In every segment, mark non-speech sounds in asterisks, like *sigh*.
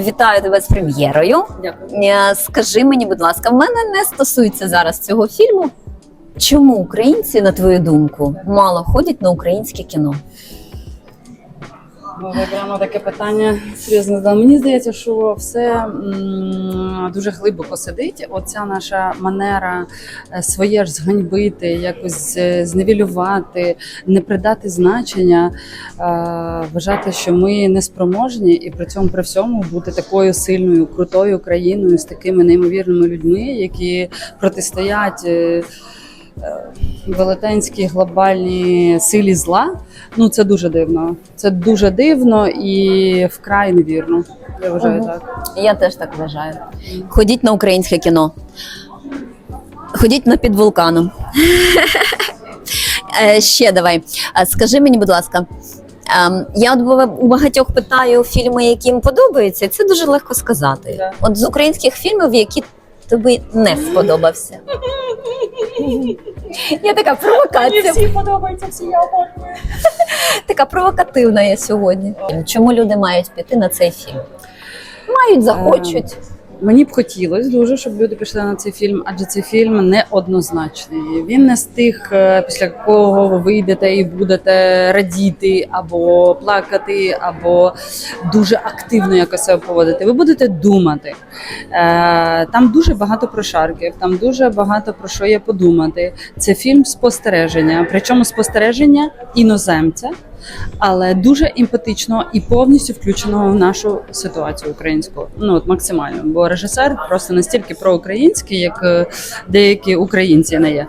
Вітаю тебе з прем'єрою. Дякую. Е, Скажи мені, будь ласка, в мене не стосується зараз цього фільму. Чому українці, на твою думку, мало ходять на українське кіно? Ви прямо таке питання серйозно задали. Мені здається, що все дуже глибоко сидить. Оця наша манера е, своє ж зганьбити, якось е, зневілювати, не придати значення, е, вважати, що ми неспроможні, і при цьому при всьому бути такою сильною, крутою країною з такими неймовірними людьми, які протистоять. Е, Велетенській глобальній силі зла. Ну це дуже дивно. Це дуже дивно і вкрай невірно. Я вважаю Мгм. так. Я теж так вважаю. Ходіть на українське кіно. Ходіть на під вулканом. *laughs* Е, Ще давай. Е, Скажи мені, будь ласка. ем, Я от у багатьох питаю фільми, які їм подобаються, і це дуже легко сказати. От з українських фільмів, які тобі не сподобався. *laughs* Я така провокація. всі подобається, всі я обожнюю. *laughs* Така провокативна я сьогодні. Чому люди мають піти на цей фільм? Мають, захочуть. Мені б хотілося дуже, щоб люди пішли на цей фільм, адже цей фільм неоднозначний. Він не з тих, е, після кого ви вийдете і будете радіти, або плакати, або дуже активно якось себе поводити. Ви будете думати. Е, Там дуже багато прошарків, там дуже багато про що є подумати. Це фільм спостереження, причому спостереження іноземця. Але дуже емпатичного і повністю включеного в нашу ситуацію українську. Ну от максимально, бо режисер просто настільки проукраїнський, як е, деякі українці не є.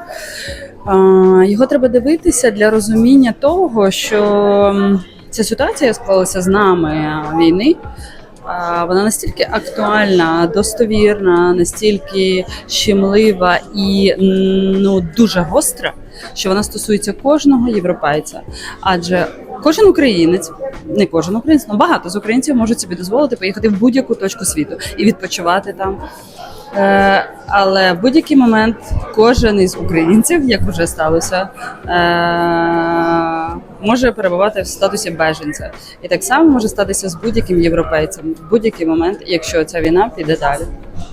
Його треба дивитися для розуміння того, що ця ситуація склалася з нами війни. Вона настільки актуальна, достовірна, настільки щемлива і ну дуже гостра, що вона стосується кожного європейця. Адже кожен українець, не кожен українець, але багато з українців можуть собі дозволити поїхати в будь-яку точку світу і відпочивати там. Е, але в будь-який момент кожен із українців, як вже сталося, е, може перебувати в статусі беженця. І так само може статися з будь-яким європейцем в будь-який момент, якщо ця війна піде далі.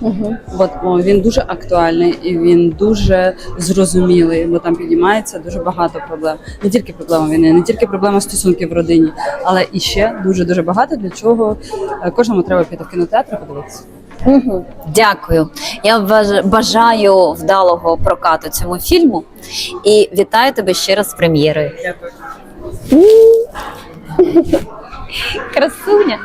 Угу. От о, він дуже актуальний і він дуже зрозумілий, бо там піднімається дуже багато проблем. Не тільки проблема війни, не тільки проблема стосунків в родині, але і ще дуже дуже багато для чого е, кожному треба піти в кінотеатр подивитися. Угу. Дякую. Я бажаю вдалого прокату цьому фільму і вітаю тебе ще раз з прем'єрою. Дякую. Красуня.